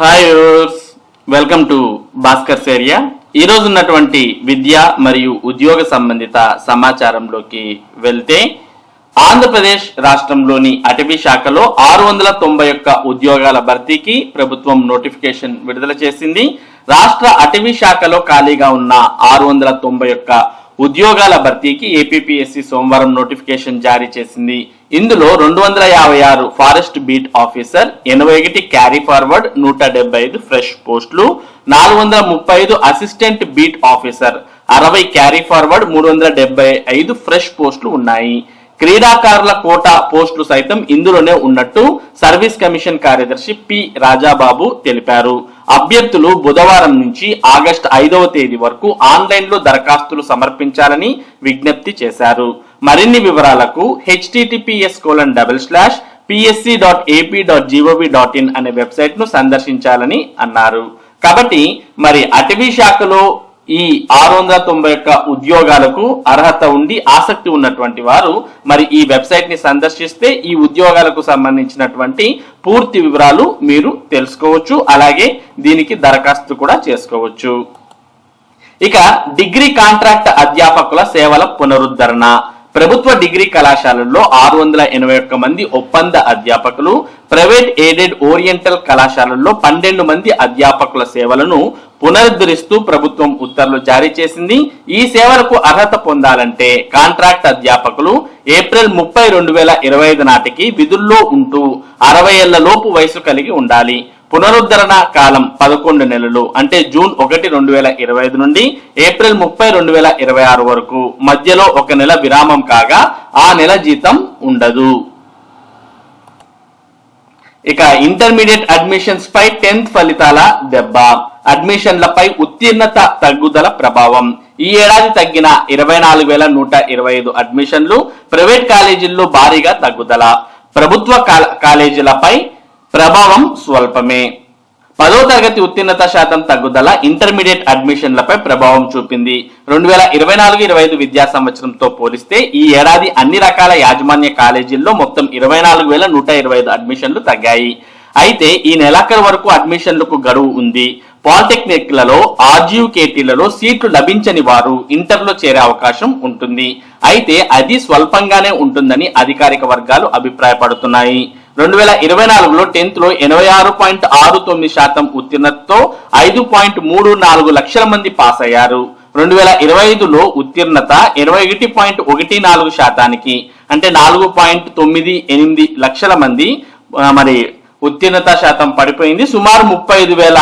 Hi welcome to Bhaskar సేరియా ఈ రోజు ఉన్నటువంటి విద్య మరియు ఉద్యోగ సంబంధిత సమాచారంలోకి వెళ్తే ఆంధ్రప్రదేశ్ రాష్ట్రంలోని అటవీ శాఖలో ఆరు వందల తొంభై ఒక్క ఉద్యోగాల భర్తీకి ప్రభుత్వం నోటిఫికేషన్ విడుదల చేసింది. రాష్ట్ర అటవీ శాఖలో ఖాళీగా ఉన్న ఆరు వందల తొంభై ఒక్క ఉద్యోగాల భర్తీకి ఏపీపీఎస్సీ సోమవారం నోటిఫికేషన్ జారీ చేసింది. ఇందులో రెండు వందల యాభై ఆరు ఫారెస్ట్ బీట్ ఆఫీసర్ ఎనభై ఒకటి క్యారీ ఫార్వర్డ్ నూట డెబ్బై ఐదు ఫ్రెష్ పోస్టులు నాలుగు వందల ముప్పై ఐదు అసిస్టెంట్ బీట్ ఆఫీసర్ అరవై క్యారీ ఫార్వర్డ్ మూడు వందల డెబ్బై ఐదు ఫ్రెష్ పోస్టులు ఉన్నాయి. క్రీడాకారుల కోటా పోస్టులు సైతం ఇందులోనే ఉన్నట్టు సర్వీస్ కమిషన్ కార్యదర్శి పి రాజాబాబు తెలిపారు. అభ్యర్థులు బుధవారం నుంచి ఆగస్టు ఐదవ తేదీ వరకు ఆన్లైన్లో దరఖాస్తులు సమర్పించాలని విజ్ఞప్తి చేశారు. మరిన్ని వివరాలకు HTTPS colon double slash PSC dot AP dot GOV dot in అనే వెబ్సైట్ను సందర్శించాలని అన్నారు. కాబట్టి మరి అటవీ శాఖలో ఈ ఆరు వందల తొంభై ఒక్క ఉద్యోగాలకు అర్హత ఉండి ఆసక్తి ఉన్నటువంటి వారు మరి ఈ వెబ్సైట్ని సందర్శిస్తే ఈ ఉద్యోగాలకు సంబంధించినటువంటి పూర్తి వివరాలు మీరు తెలుసుకోవచ్చు. అలాగే దీనికి దరఖాస్తు కూడా చేసుకోవచ్చు. ఇక డిగ్రీ కాంట్రాక్ట్ అధ్యాపకుల సేవల పునరుద్ధరణ. ప్రభుత్వ డిగ్రీ కళాశాలల్లో ఆరు వందల ఎనభై ఒక్క మంది ఒప్పంద అధ్యాపకులు ప్రైవేట్ ఎయిడెడ్ ఓరియంటల్ కళాశాలల్లో పన్నెండు మంది అధ్యాపకుల సేవలను పునరుద్ధరిస్తూ ప్రభుత్వం ఉత్తర్వులు జారీ చేసింది. ఈ సేవలకు అర్హత పొందాలంటే కాంట్రాక్ట్ అధ్యాపకులు ఏప్రిల్ ముప్పై రెండు వేల ఇరవై ఐదు నాటికి విధుల్లో ఉంటూ అరవై ఏళ్ళ లోపు వయసు కలిగి ఉండాలి. పునరుద్ధరణ కాలం పదకొండు నెలలు అంటే జూన్ ఒకటి రెండు వేల ఇరవై ఐదు నుండి ఏప్రిల్ ముప్పై రెండు వేల ఇరవై ఆరు వరకు. మధ్యలో ఒక నెల విరామం కాగా ఆ నెల జీతం ఉండదు. ఇక ఇంటర్మీడియట్ అడ్మిషన్స్ పై టెన్త్ ఫలితాల దెబ్బ. అడ్మిషన్లపై ఉత్తీర్ణత తగ్గుదల ప్రభావం. ఈ ఏడాది తగ్గిన ఇరవై నాలుగు వేల నూట ఇరవై ఐదు అడ్మిషన్లు ప్రైవేట్ కాలేజీల్లో భారీగా తగ్గుదల. ప్రభుత్వ కాలేజీలపై ప్రభావం స్వల్పమే. పదో తరగతి ఉత్తీర్ణత శాతం తగ్గుదల ఇంటర్మీడియట్ అడ్మిషన్లపై ప్రభావం చూపింది. రెండు వేల ఇరవై నాలుగు ఇరవై ఐదు విద్యా సంవత్సరంతో పోలిస్తే ఈ ఏడాది అన్ని రకాల యాజమాన్య కాలేజీల్లో మొత్తం ఇరవై నాలుగు వేల నూట ఇరవై ఐదు అడ్మిషన్లు తగ్గాయి. అయితే ఈ నెలాఖరు వరకు అడ్మిషన్లకు గడువు ఉంది. పాలిటెక్నిక్లలో ఆర్జీయుకేటీలలో సీట్లు లభించని వారు ఇంటర్లో చేరే అవకాశం ఉంటుంది. అయితే అది స్వల్పంగానే ఉంటుందని అధికారిక వర్గాలు అభిప్రాయపడుతున్నాయి. రెండు వేల ఇరవై నాలుగులో టెన్త్లో ఎనభై ఆరు పాయింట్ ఆరు తొమ్మిది శాతం ఉత్తీర్ణతతో ఐదు పాయింట్ మూడు నాలుగు లక్షల మంది పాస్ అయ్యారు రెండు వేల ఇరవై ఐదులో ఉత్తీర్ణత ఇరవై ఒకటి పాయింట్ ఒకటి నాలుగు శాతానికి అంటే నాలుగు పాయింట్ తొమ్మిది ఎనిమిది లక్షల మంది మరి ఉత్తీర్ణత శాతం పడిపోయింది. సుమారు ముప్పై ఐదు వేల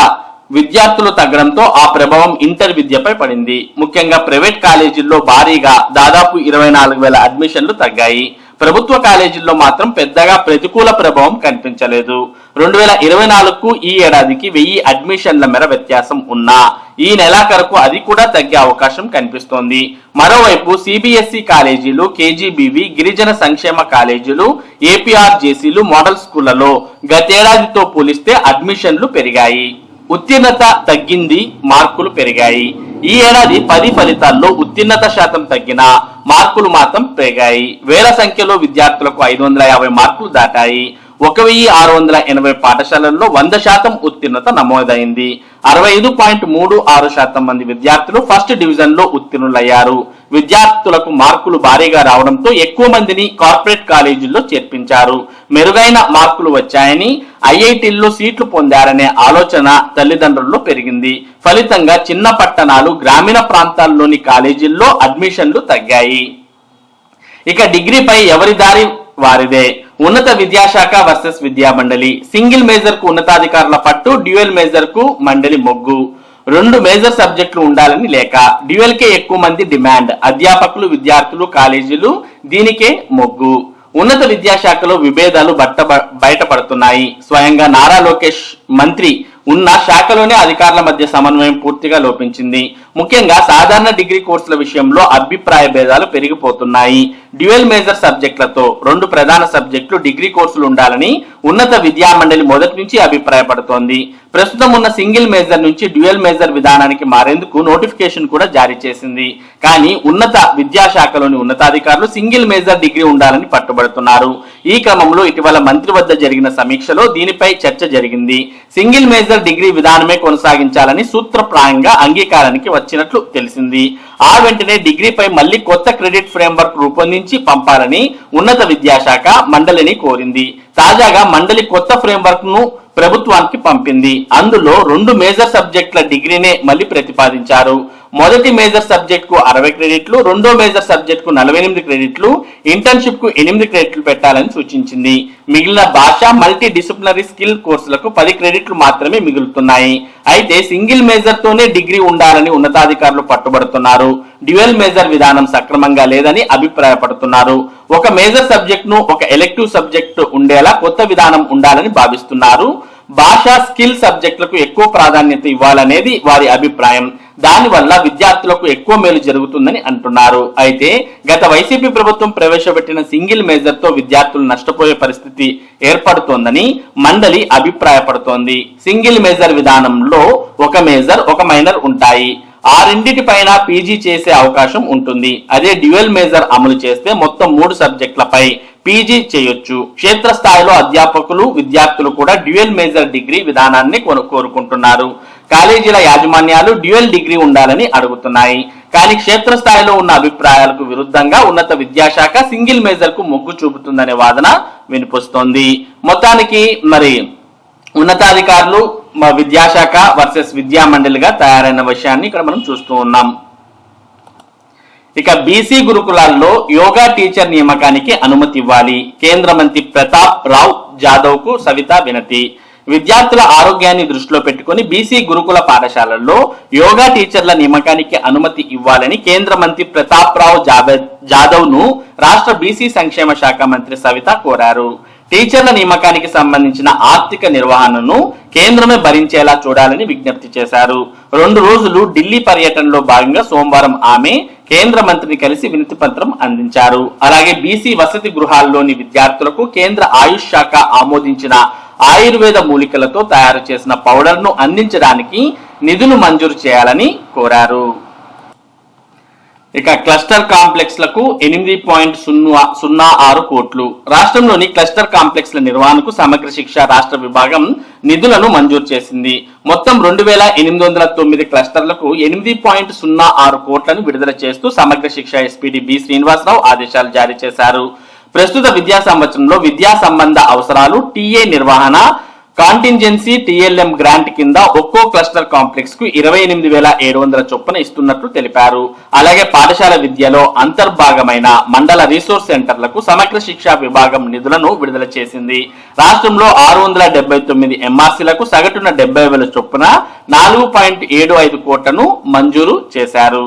విద్యార్థులు తగ్గడంతో ఆ ప్రభావం ఇంటర్ విద్యపై పడింది. ముఖ్యంగా ప్రైవేట్ కాలేజీల్లో భారీగా దాదాపు ఇరవై నాలుగు వేల అడ్మిషన్లు తగ్గాయి. ప్రభుత్వ కాలేజీల్లో మాత్రం పెద్దగా ప్రతికూల ప్రభావం కనిపించలేదు. రెండు వేల ఇరవై నాలుగుకు ఈ ఏడాదికి వెయ్యి అడ్మిషన్ల మేర వ్యత్యాసం ఉన్నా. ఈ నెలాఖరుకు అది కూడా తగ్గే అవకాశం కనిపిస్తోంది. మరోవైపు సిబిఎస్ఈ కాలేజీలు కేజీబీవి గిరిజన సంక్షేమ కాలేజీలు ఏపీఆర్జేసీలు మోడల్ స్కూళ్ళలో గతేడాదితో పోలిస్తే అడ్మిషన్లు పెరిగాయి. ఉత్తీర్ణత తగ్గింది మార్కులు పెరిగాయి. ఈ ఏడాది పది ఫలితాల్లో ఉత్తీర్ణత శాతం తగ్గిన మార్కులు మాత్రం పెరిగాయి. వేల సంఖ్యలో విద్యార్థులకు ఐదు వందల యాభై మార్కులు దాటాయి. ఒక వెయ్యి ఆరు వందల ఎనభై పాఠశాలల్లో వంద శాతం ఉత్తీర్ణత నమోదైంది. అరవై ఐదు పాయింట్ మూడు ఆరు శాతం మంది విద్యార్థులు ఫస్ట్ డివిజన్లో ఉత్తీర్ణులయ్యారు. విద్యార్థులకు మార్కులు భారీగా రావడంతో ఎక్కువ మందిని కార్పొరేట్ కాలేజీల్లో చేర్పించారు. మెరుగైన మార్కులు వచ్చాయని ఐఐటీల్లో సీట్లు పొందారనే ఆలోచన తల్లిదండ్రుల్లో పెరిగింది. ఫలితంగా చిన్న పట్టణాలు గ్రామీణ ప్రాంతాల్లోని కాలేజీల్లో అడ్మిషన్లు తగ్గాయి. ఇక డిగ్రీపై ఎవరి దారి వారిదే? ఉన్నత విద్యాశాఖ వర్సెస్ విద్యా మండలి సింగిల్ మేజర్కు ఉన్నతాధికారుల పట్టు డ్యూయల్ మేజర్కు మండలి మొగ్గు. రెండు మేజర్ సబ్జెక్టులు ఉండాలని లేక డ్యూయల్కే ఎక్కువ మంది డిమాండ్. అధ్యాపకులు విద్యార్థులు కాలేజీలు దీనికే మొగ్గు. ఉన్నత విద్యాశాఖలో విభేదాలు బట్ట బయటపడుతున్నాయి. స్వయంగా నారా లోకేష్ మంత్రి ఉన్న శాఖలోనే అధికారుల మధ్య సమన్వయం పూర్తిగా లోపించింది. ముఖ్యంగా సాధారణ డిగ్రీ కోర్సుల విషయంలో అభిప్రాయ భేదాలు పెరిగిపోతున్నాయి. డ్యూయల్ మేజర్ సబ్జెక్టులతో రెండు ప్రధాన సబ్జెక్టులు డిగ్రీ కోర్సులు ఉండాలని ఉన్నత విద్యా మండలి మొదటి నుంచి అభిప్రాయపడుతోంది. ప్రస్తుతం ఉన్న సింగిల్ మేజర్ నుంచి డ్యూయల్ మేజర్ విధానానికి మారేందుకు నోటిఫికేషన్ కూడా జారీ చేసింది. కానీ ఉన్నత విద్యాశాఖలోని ఉన్నతాధికారులు సింగిల్ మేజర్ డిగ్రీ ఉండాలని పట్టుబడుతున్నారు. ఈ క్రమంలో ఇటీవల మంత్రి వద్ద జరిగిన సమీక్షలో దీనిపై చర్చ జరిగింది. సింగిల్ మేజర్ డిగ్రీ విధానమే కొనసాగించాలని సూత్రప్రాయంగా అంగీకారానికి వచ్చినట్లు తెలిసింది. ఆ వెంటనే డిగ్రీపై మళ్ళీ కొత్త క్రెడిట్ ఫ్రేమ్వర్క్ రూపొందించి పంపాలని ఉన్నత విద్యాశాఖ మండలిని కోరింది. తాజాగా మండలి కొత్త ఫ్రేమ్వర్క్ను ప్రభుత్వానికి పంపింది. అందులో రెండు మేజర్ సబ్జెక్టుల డిగ్రీనే మళ్ళీ ప్రతిపాదించారు. మొదటి మేజర్ సబ్జెక్ట్కు అరవై క్రెడిట్లు రెండో మేజర్ సబ్జెక్ట్కు నలభై ఎనిమిది క్రెడిట్లు ఇంటర్న్షిప్కు ఎనిమిది క్రెడిట్లు పెట్టాలని సూచించింది. మిగిలిన భాష మల్టీ డిసిప్లినరీ స్కిల్ కోర్సులకు పది క్రెడిట్లు మాత్రమే మిగులుతున్నాయి. అయితే సింగిల్ మేజర్ తోనే డిగ్రీ ఉండాలని ఉన్నతాధికారులు పట్టుబడుతున్నారు. డ్యూయల్ మేజర్ విధానం సక్రమంగా లేదని అభిప్రాయపడుతున్నారు. ఒక మేజర్ సబ్జెక్ట్ను ఒక ఎలెక్టివ్ సబ్జెక్ట్ ఉండేలా కొత్త విధానం ఉండాలని భావిస్తున్నారు. భాషా స్కిల్ సబ్జెక్టులకు ఎక్కువ ప్రాధాన్యత ఇవ్వాలనేది వారి అభిప్రాయం. దానివల్ల విద్యార్థులకు ఎక్కువ మేలు జరుగుతుందని అంటున్నారు. అయితే గత వైసీపీ ప్రభుత్వం ప్రవేశపెట్టిన సింగిల్ మేజర్తో విద్యార్థులు నష్టపోయే పరిస్థితి ఏర్పడుతోందని మండలి అభిప్రాయపడుతోంది. సింగిల్ మేజర్ విధానంలో ఒక మేజర్ ఒక మైనర్ ఉంటాయి. ఆ రెండిటి పైన పీజీ చేసే అవకాశం ఉంటుంది. అదే డ్యూయల్ మేజర్ అమలు చేస్తే మొత్తం మూడు సబ్జెక్టులపై పీజీ చేయొచ్చు. క్షేత్రస్థాయిలో అధ్యాపకులు విద్యార్థులు కూడా డ్యూయల్ మేజర్ డిగ్రీ విధానాన్ని కోరుకుంటున్నారు. కాలేజీల యాజమాన్యాలు డ్యూయల్ డిగ్రీ ఉండాలని అడుగుతున్నాయి. కానీ క్షేత్రస్థాయిలో ఉన్న అభిప్రాయాలకు విరుద్ధంగా ఉన్నత విద్యాశాఖ సింగిల్ మేజర్కు మొగ్గు చూపుతుందనే వాదన వినిపిస్తోంది. మొత్తానికి మరి ఉన్నతాధికారులు విద్యాశాఖ వర్సెస్ విద్యా మండలిగా తయారైన విషయాన్ని ఇక్కడ మనం చూస్తూ ఉన్నాం. ఇక బీసీ గురుకులాల్లో యోగా టీచర్ నియామకానికి అనుమతి ఇవ్వాలి. కేంద్ర మంత్రి ప్రతాప్ రావ్ జాదవ్కు సవిత వినతి. విద్యార్థుల ఆరోగ్యాన్ని దృష్టిలో పెట్టుకుని బీసీ గురుకుల పాఠశాలల్లో యోగా టీచర్ల నియమకానికి అనుమతి ఇవ్వాలని కేంద్ర మంత్రి ప్రతాప్ రావ్ జాదవ్ను రాష్ట్ర బీసీ సంక్షేమ శాఖ మంత్రి సవిత కోరారు. టీచర్ల నియమకానికి సంబంధించిన ఆర్థిక నిర్వహణను కేంద్రమే భరించేలా చూడాలని విజ్ఞప్తి చేశారు. రెండు రోజులు ఢిల్లీ పర్యటనలో భాగంగా సోమవారం ఆమె కేంద్ర మంత్రిని కలిసి వినతి పత్రం అందించారు. అలాగే బీసీ వసతి గృహాల్లోని విద్యార్థులకు కేంద్ర ఆయుష్ శాఖ ఆమోదించిన ఆయుర్వేద మూలికలతో తయారు చేసిన పౌడర్ను అందించడానికి నిధులు మంజూరు చేయాలని కోరారు. ఇక క్లస్టర్ కాంప్లెక్స్లకు ఎనిమిది పాయింట్ సున్నా సున్నా ఆరు కోట్లు. రాష్ట్రంలోని క్లస్టర్ కాంప్లెక్స్ల నిర్వహణకు సమగ్ర శిక్ష రాష్ట్ర విభాగం నిధులను మంజూరు చేసింది. మొత్తం రెండు వేల ఎనిమిది వందల తొమ్మిది క్లస్టర్లకు ఎనిమిది పాయింట్ సున్నా ఆరు కోట్లను విడుదల చేస్తూ సమగ్ర శిక్ష ఎస్పీడి బి శ్రీనివాసరావు ఆదేశాలు జారీ చేశారు. ప్రస్తుత విద్యా సంవత్సరంలో విద్యా సంబంధ అవసరాలు టీఏ నిర్వహణ కాంటింజెన్సీ టీఎల్ఎం గ్రాంట్ కింద ఒక్కో క్లస్టర్ కాంప్లెక్స్కు ఇరవై ఎనిమిది వేల ఏడు వందల చొప్పున ఇస్తున్నట్లు తెలిపారు. అలాగే పాఠశాల విద్యలో అంతర్భాగమైన మండల రీసోర్స్ సెంటర్లకు సమగ్ర శిక్షా విభాగం నిధులను విడుదల చేసింది. రాష్ట్రంలో ఆరు వందల డెబ్బై తొమ్మిది ఎంఆర్సీలకు సగటున డెబ్బై వేల చొప్పున నాలుగు పాయింట్ ఏడు ఐదు కోట్లను మంజూరు చేశారు.